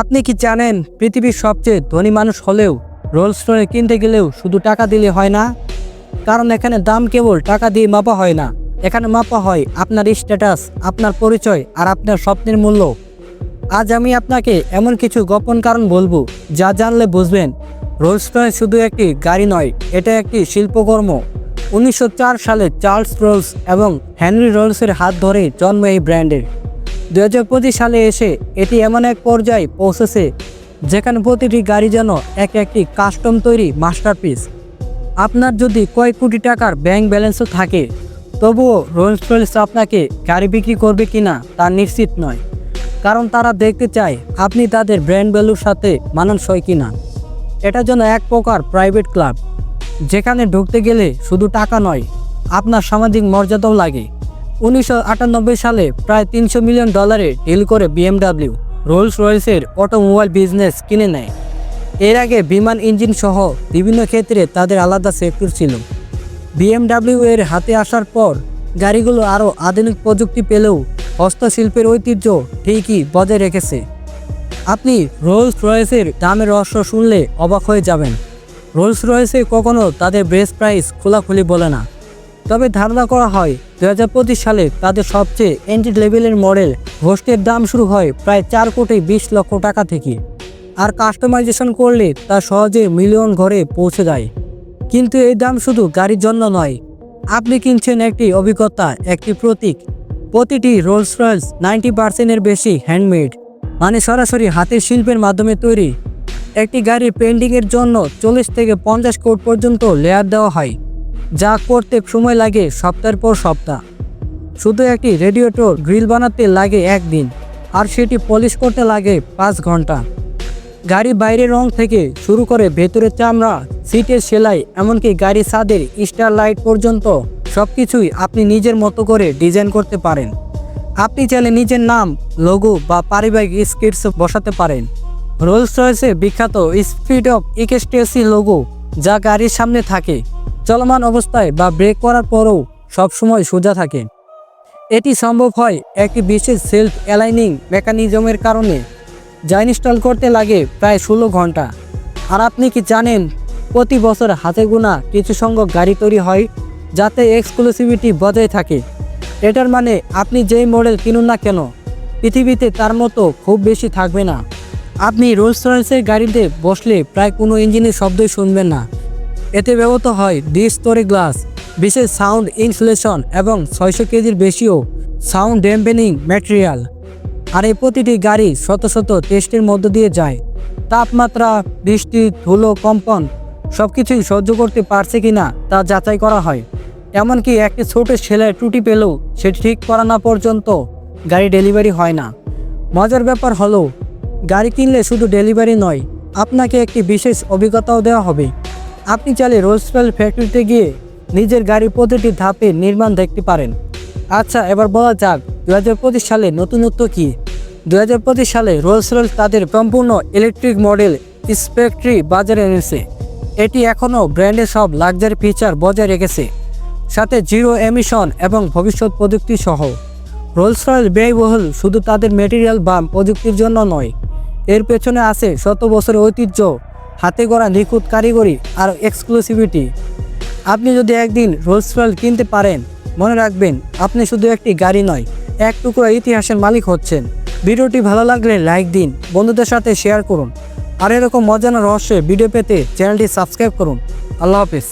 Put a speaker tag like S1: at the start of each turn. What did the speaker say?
S1: আপনি কি জানেন, পৃথিবীর সবচেয়ে ধনী মানুষ হলেও রোলস রয়ে কিনতে গেলেও শুধু টাকা দিলে হয় না? কারণ এখানে দাম কেবল টাকা দিয়ে মাপা হয় না। এখানে মাপা হয় আপনার স্ট্যাটাস আপনার পরিচয় আর আপনার স্বপ্নের মূল্য। আজ আমি আপনাকে এমন কিছু গোপন কারণ বলব, যা জানলে বুঝবেন রোলস রয় শুধু একটি গাড়ি নয়, এটা একটি শিল্পকর্ম। উনিশশো চার সালে চার্লস রোলস এবং হেনরি রোলসের হাত ধরে জন্ম এই ব্র্যান্ডের। দু হাজার পঁচিশ সালে এসে এটি এমন এক পর্যায়ে পৌঁছেছে যেখানে প্রতিটি গাড়ি যেন এক একটি কাস্টম তৈরি মাস্টারপিস আপনার যদি কয়েক কোটি টাকার ব্যাংক ব্যালেন্সও থাকে, তবুও রোলস রয়েলস আপনাকে গাড়ি বিক্রি করবে কিনা তা নিশ্চিত নয়, কারণ তারা দেখতে চায় আপনি তাদের ব্র্যান্ড ভ্যালুর সাথে মানানসই কিনা। এটা যেন এক প্রকার প্রাইভেট ক্লাব যেখানে ঢুকতে গেলে শুধু টাকা নয়, আপনার সামাজিক মর্যাদাও লাগে। উনিশশো আটানব্বই সালে প্রায় তিনশো মিলিয়ন ডলারে ডিল করে বিএমডাব্লিউ রোলস রয়েসের অটোমোবাইল বিজনেস কিনে নেয়। এর আগে বিমান ইঞ্জিন সহ বিভিন্ন ক্ষেত্রে তাদের আলাদা সেক্টর ছিল। বিএমডাব্লিউ এর হাতে আসার পর গাড়িগুলো আরও আধুনিক প্রযুক্তি পেলেও হস্তশিল্পের ঐতিহ্য ঠিকই বজায় রেখেছে। আপনি রোলস রয়েসের দামের রহস্য শুনলে অবাক হয়ে যাবেন। রোলস রয়েসে কখনো তাদের বেস প্রাইস খোলাখুলি বলে না। তবে ধারণা করা হয় দু হাজার পঁচিশ সালে তাদের সবচেয়ে এন্ট্রি লেভেলের মডেল হোস্টের দাম শুরু হয় প্রায় চার কোটি বিশ লক্ষ টাকা থেকে। আর কাস্টমাইজেশন করলে তা সহজে মিলিয়ন ঘরে পৌঁছে যায়। কিন্তু এই দাম শুধু গাড়ির জন্য নয়। আপনি কিনছেন একটি অভিজ্ঞতা, একটি প্রতীক। প্রতিটি রোলস রয়েলস নাইনটি পার্সেন্টের বেশি হ্যান্ডমেড মানে সরাসরি হাতের শিল্পের মাধ্যমে তৈরি। একটি গাড়ির পেন্টিংয়ের জন্য চল্লিশ থেকে পঞ্চাশ কোট পর্যন্ত লেয়ার দেওয়া হয়। যা করতে সময় লাগে সপ্তাহের পর সপ্তাহ। শুধু একটি রেডিয়েটর গ্রিল বানাতে লাগে একদিন, আর সেটি পলিশ করতে লাগে পাঁচ ঘণ্টা। গাড়ি বাইরের রং থেকে শুরু করে ভেতরের চামড়া, সিটের সেলাই, এমনকি গাড়ির ছাদের স্টার লাইট পর্যন্ত সব কিছুই আপনি নিজের মতো করে ডিজাইন করতে পারেন। আপনি চাইলে নিজের নাম, লোগো বা পারিবারিক স্কিটস বসাতে পারেন। রোলস রয়েছে বিখ্যাত স্পিড অফ ইকেস্টেসি লোগো, যা গাড়ির সামনে থাকে। চলমান অবস্থায় বা ব্রেক করার পরও সবসময় সোজা থাকে। এটি সম্ভব হয় একটি বিশেষ সেলফ অ্যালাইনিং মেকানিজমের কারণে, যা ইনস্টল করতে লাগে প্রায় ষোলো ঘণ্টা। আর আপনি কি জানেন, প্রতি বছর হাতে গোনা কিছু সংখ্যক গাড়ি তৈরি হয়, যাতে এক্সক্লুসিভিটি বজায় থাকে? এটার মানে আপনি যেই মডেল কিনুন না কেন, পৃথিবীতে তার মতো খুব বেশি থাকবে না। আপনি রোলস রয়েসের গাড়িতে বসলে প্রায় কোনো ইঞ্জিনের শব্দই শুনবেন না। এতে ব্যবহৃত হয় দ্বিস্তরে গ্লাস, বিশেষ সাউন্ড ইনসুলেশন এবং ছয়শো কেজির বেশিও সাউন্ড ড্যাম্পেনিং ম্যাটেরিয়াল। আর এই প্রতিটি গাড়ি শত শত টেস্টের মধ্য দিয়ে যায়। তাপমাত্রা, বৃষ্টি, ধুলো, কম্পন সব কিছুই সহ্য করতে পারছে কি না তা যাচাই করা হয়। এমনকি একটি ছোট ছেলের ত্রুটি পেলেও সেটি ঠিক করা না পর্যন্ত গাড়ি ডেলিভারি হয় না। মজার ব্যাপার হলো, গাড়ি কিনলে শুধু ডেলিভারি নয়, আপনাকে একটি বিশেষ অভিজ্ঞতাও দেওয়া হবে। আপনি চাইলে রোলসফেল ফ্যাক্টরিতে গিয়ে নিজের গাড়ির প্রতিটি ধাপে নির্মাণ দেখতে পারেন। আচ্ছা এবার বলা যাক, দুই হাজার পঁচিশ সালে নতুনত্ব কী? দুই হাজার পঁচিশ সালে রোলস তাদের সম্পূর্ণ ইলেকট্রিক মডেল স্পেকট্রি বাজারে এনেছে। এটি এখনও ব্র্যান্ডের সব লাক্সারি ফিচার বজায় রেখেছে। সাথে জিরো এমিশন এবং ভবিষ্যৎ প্রযুক্তি সহ। রোলস রয়েল ব্যয়বহুল শুধু তাদের মেটেরিয়াল বা প্রযুক্তির জন্য নয়, এর পেছনে আছে শত বছরের ঐতিহ্য হাতে গড়া নিখুঁত কারিগরি আর এক্সক্লুসিভিটি আপনি যদি একদিন রোলস রয়েল কিনতে পারেন, মনে রাখবেন আপনি শুধু একটি গাড়ি নয়, এক টুকরো ইতিহাসের মালিক হচ্ছেন। ভিডিওটি ভালো লাগলে লাইক দিন, বন্ধুদের সাথে শেয়ার করুন। আর এরকম মজানো রহস্যে ভিডিও পেতে চ্যানেলটি সাবস্ক্রাইব করুন। আল্লাহ হাফিজ।